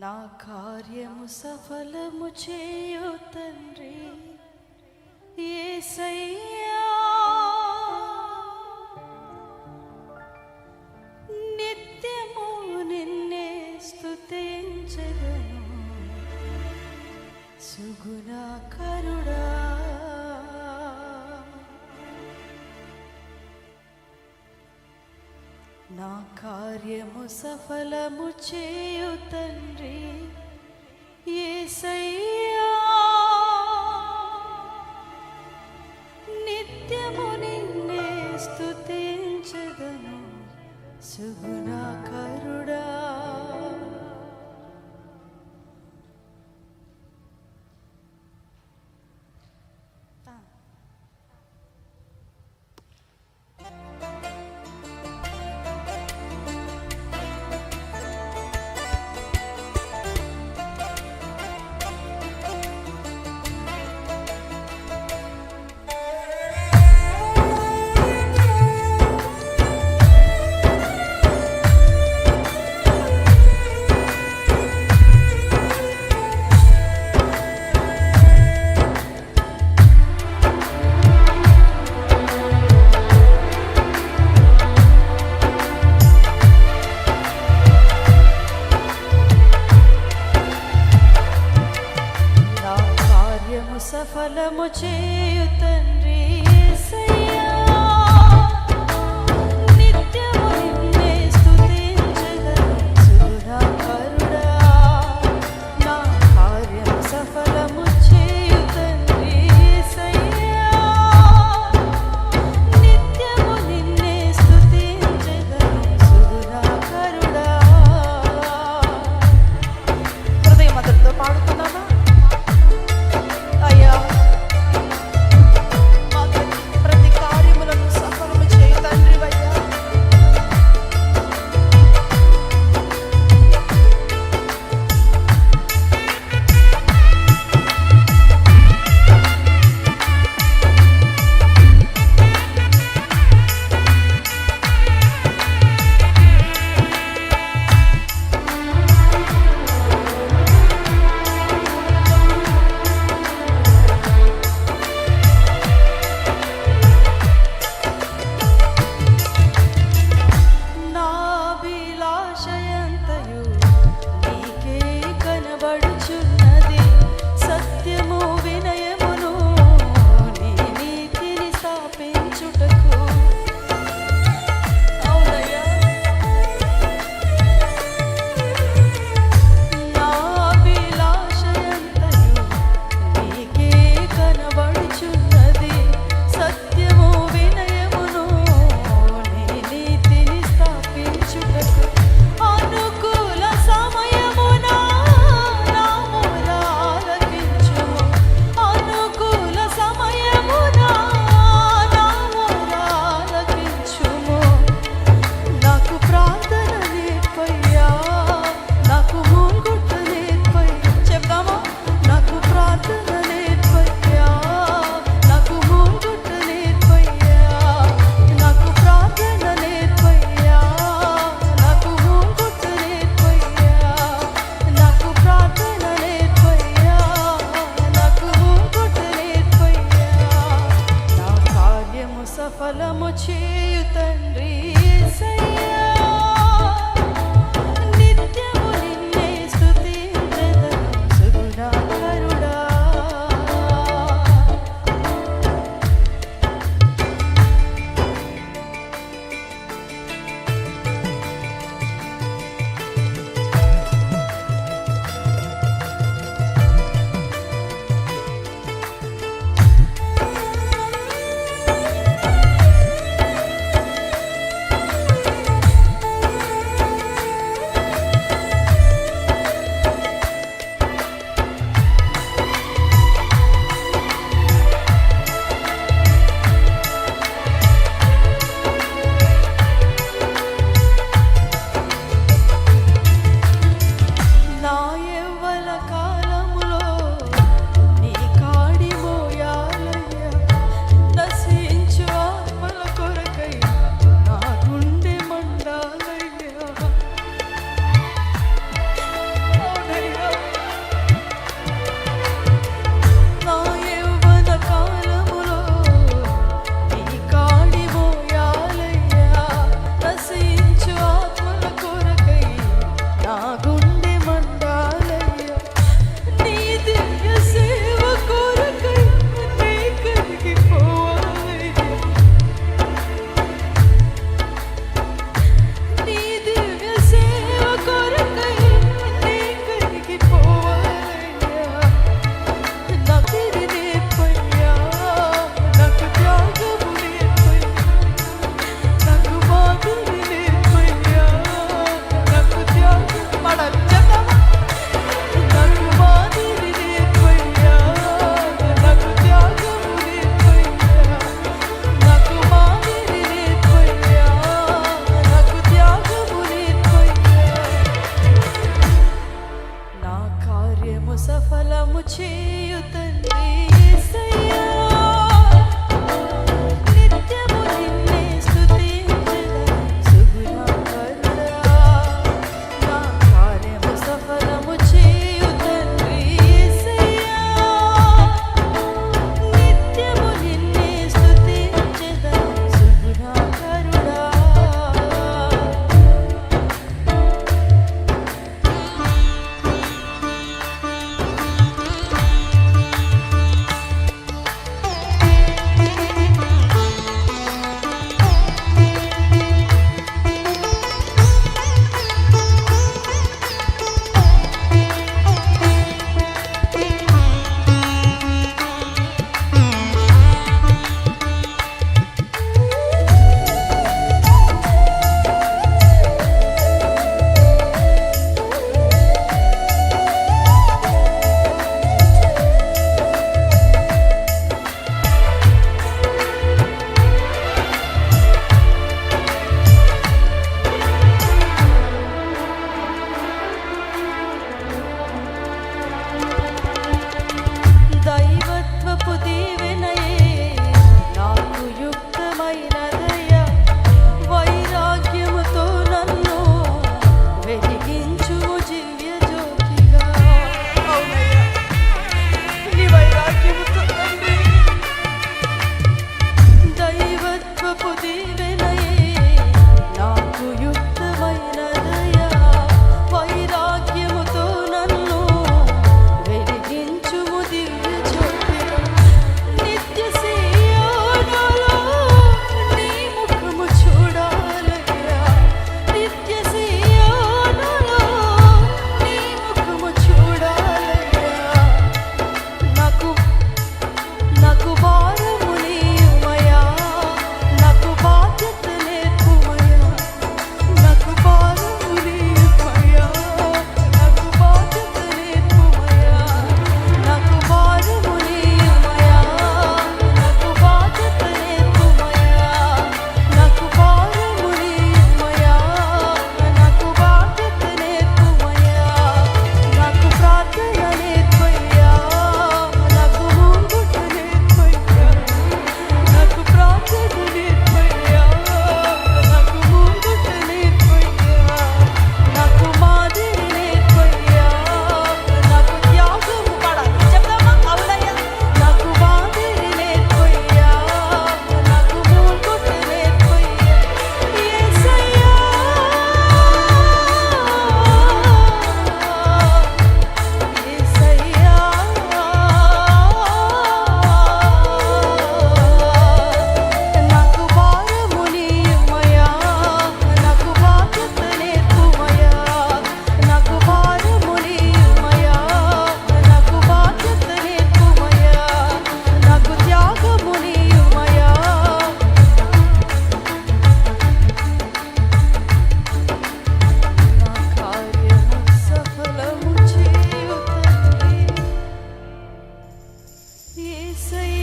నా కార్యము సఫలము చేయు తండ్రి. యేసయ్యా నిత్యము నిన్నే స్తుతించెదను సుగుణాకరుడా నా కార్యము సఫలము చేయు తండ్రి యేసయ్యా నిత్యము నిన్నే స్తుతించదను సుగు సఫలము చేయు తండ్రి Yes, I.